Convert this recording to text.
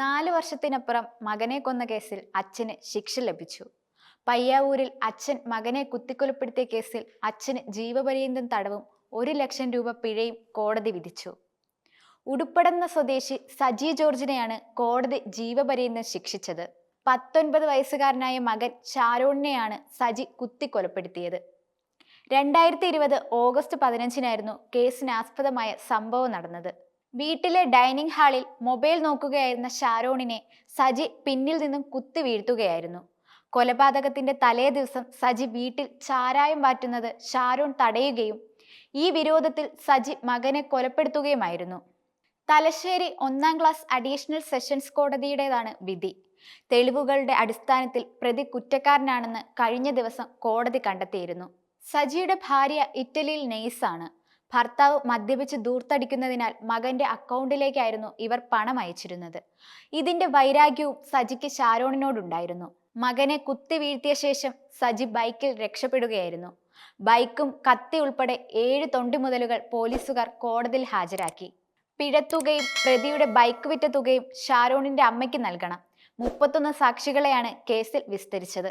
നാല് വർഷത്തിനപ്പുറം മകനെ കൊന്ന കേസിൽ അച്ഛന് ശിക്ഷ ലഭിച്ചു. പയ്യാവൂരിൽ അച്ഛൻ മകനെ കുത്തിക്കൊലപ്പെടുത്തിയ കേസിൽ അച്ഛന് ജീവപര്യന്തം തടവും ഒരു ലക്ഷം രൂപ പിഴയും കോടതി വിധിച്ചു. ഉടുപ്പടന്ന സ്വദേശി സജി ജോർജിനെയാണ് കോടതി ജീവപര്യന്തം ശിക്ഷിച്ചത്. പത്തൊൻപത് വയസ്സുകാരനായ മകൻ ഷാരോണിനെയാണ് സജി കുത്തിക്കൊലപ്പെടുത്തിയത്. രണ്ടായിരത്തി ഇരുപത് ഓഗസ്റ്റ് പതിനഞ്ചിനായിരുന്നു കേസിനാസ്പദമായ സംഭവം നടന്നത്. വീട്ടിലെ ഡൈനിങ് ഹാളിൽ മൊബൈൽ നോക്കുകയായിരുന്ന ഷാരോണിനെ സജി പിന്നിൽ നിന്നും കുത്തി വീഴ്ത്തുകയായിരുന്നു. കൊലപാതകത്തിന്റെ തലേ ദിവസം സജി വീട്ടിൽ ചാരായം വാറ്റുന്നത് ഷാരോൺ തടയുകയും ഈ വിരോധത്തിൽ സജി മകനെ കൊലപ്പെടുത്തുകയുമായിരുന്നു. തലശ്ശേരി ഒന്നാം ക്ലാസ് അഡീഷണൽ സെഷൻസ് കോടതിയുടേതാണ് വിധി. തെളിവുകളുടെ അടിസ്ഥാനത്തിൽ പ്രതി കുറ്റക്കാരനാണെന്ന് കഴിഞ്ഞ ദിവസം കോടതി കണ്ടെത്തിയിരുന്നു. സജിയുടെ ഭാര്യ ഇറ്റലിയിൽ നെയ്സാണ് ഭർത്താവ് മദ്യപിച്ച് ദൂർത്തടിക്കുന്നതിനാൽ മകന്റെ അക്കൗണ്ടിലേക്കായിരുന്നു ഇവർ പണം അയച്ചിരുന്നത്. ഇതിന്റെ വൈരാഗ്യവും സജിക്ക് ഷാരോണിനോടുണ്ടായിരുന്നു മകനെ കുത്തി വീഴ്ത്തിയ ശേഷം സജി ബൈക്കിൽ രക്ഷപ്പെടുകയായിരുന്നു. ബൈക്കും കത്തി ഉൾപ്പെടെ ഏഴ് തൊണ്ടിമുതലുകൾ പോലീസുകാർ കോടതിയിൽ ഹാജരാക്കി. പിഴത്തുകയും പ്രതിയുടെ ബൈക്ക് വിറ്റ തുകയും ഷാരോണിന്റെ അമ്മയ്ക്ക് നൽകണം. മുപ്പത്തൊന്ന് സാക്ഷികളെയാണ് കേസിൽ വിസ്തരിച്ചത്.